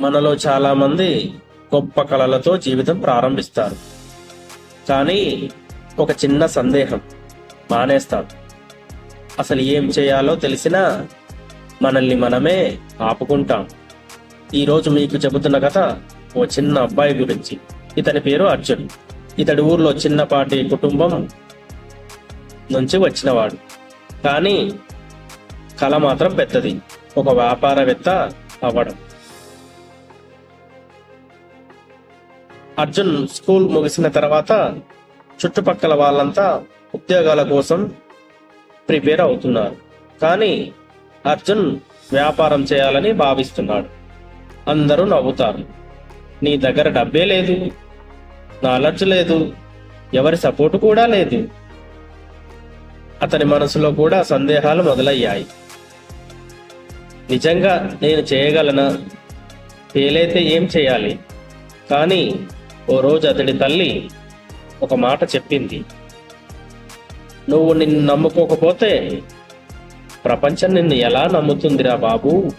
మనలో చాలామంది గొప్ప కళలతో జీవితం ప్రారంభిస్తారు. కానీ ఒక చిన్న సందేహం మానేస్తారు అసలు ఏం చేయాలో తెలిసినా మనల్ని మనమే ఆపుకుంటాం. ఈరోజు మీకు చెబుతున్న కథ ఓ చిన్న అబ్బాయి గురించి. ఇతని పేరు అర్జున్. ఇతడి ఊర్లో చిన్నపాటి కుటుంబం నుంచి వచ్చినవాడు. కానీ కళ మాత్రం పెద్దది. ఒక వ్యాపారవేత్త అవ్వడం. అర్జున్ స్కూల్ ముగిసిన తర్వాత చుట్టుపక్కల వాళ్ళంతా ఉద్యోగాల కోసం ప్రిపేర్ అవుతున్నారు. కానీ అర్జున్ వ్యాపారం చేయాలని భావిస్తున్నాడు. అందరూ నవ్వుతారు. నీ దగ్గర డబ్బే లేదు. నాలెడ్జ్ లేదు. ఎవరి సపోర్టు కూడా లేదు. అతని మనసులో కూడా సందేహాలు మొదలయ్యాయి. నిజంగా నేను చేయగలనా? తేలైతే ఏం చేయాలి? కానీ ఓ రోజు అతడి తల్లి ఒక మాట చెప్పింది. నువ్వు నిన్ను నమ్ముకోకపోతే ప్రపంచం నిన్ను ఎలా నమ్ముతుందిరా బాబు?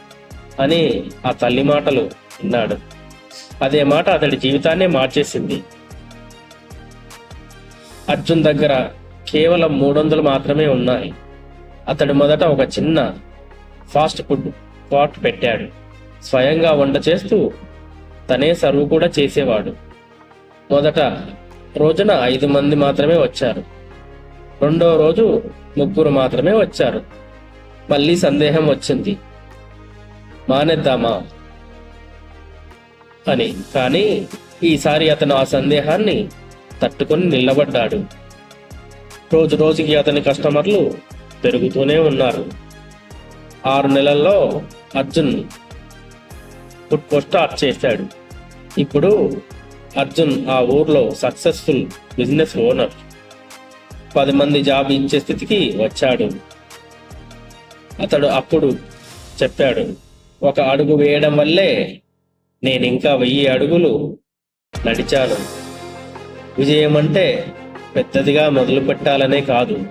అని ఆ తల్లి మాటలు విన్నాడు. అదే మాట అతడి జీవితాన్నే మార్చేసింది. అర్జున్ దగ్గర కేవలం మూడు వందలు మాత్రమే ఉన్నాయి. అతడు మొదట ఒక చిన్న ఫాస్ట్ ఫుడ్ పాట్ పెట్టాడు. స్వయంగా వంట చేస్తూ తనే సర్వ్ కూడా చేసేవాడు. మొదట రోజున ఐదు మంది మాత్రమే వచ్చారు. రెండో రోజు ముగ్గురు మాత్రమే వచ్చారు. మళ్ళీ సందేహం వచ్చింది. మానేద్దామా? అని. కానీ ఈసారి అతను ఆ సందేహాన్ని తట్టుకొని నిలబడ్డాడు. రోజు రోజుకి అతని కస్టమర్లు పెరుగుతూనే ఉన్నారు. ఆరు నెలల్లో అర్జున్ ఫుడ్ పోస్ట్ స్టార్ట్ చేశాడు. ఇప్పుడు అర్జున్ ఆ ఊర్లో సక్సెస్ఫుల్ బిజినెస్ ఓనర్. పది మంది జాబ్ ఇచ్చే స్థితికి వచ్చాడు. అతడు అప్పుడు చెప్పాడు ఒక అడుగు వేయడం వల్లే నేను ఇంకా వెయ్యి అడుగులు నడిచాను. విజయం అంటే పెద్దదిగా మొదలు పెట్టాలనే కాదు.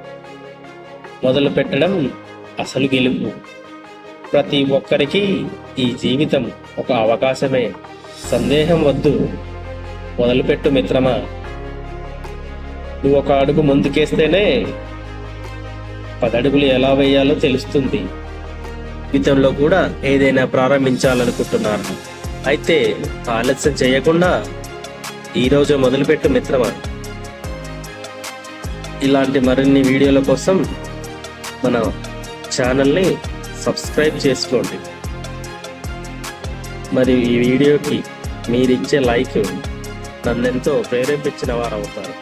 మొదలు పెట్టడం అసలు గెలుపు. ప్రతి ఒక్కరికి ఈ జీవితం ఒక అవకాశమే. సందేహం వద్దు. మొదలుపెట్టు మిత్రమా. నువ్వు ఒక అడుగు ముందుకేస్తేనే పదడుగులు ఎలా వేయాలో తెలుస్తుంది. జీవితంలో కూడా ఏదైనా ప్రారంభించాలనుకుంటున్నారు. అయితే ఆలస్యం చేయకుండా ఈరోజు మొదలుపెట్టు మిత్రమా. ఇలాంటి మరిన్ని వీడియోల కోసం మన ఛానల్ని సబ్స్క్రైబ్ చేసుకోండి. మరియు ఈ వీడియోకి మీరిచ్చే లైక్ నన్నెంతో ప్రేరేపించిన వారు అవుతారు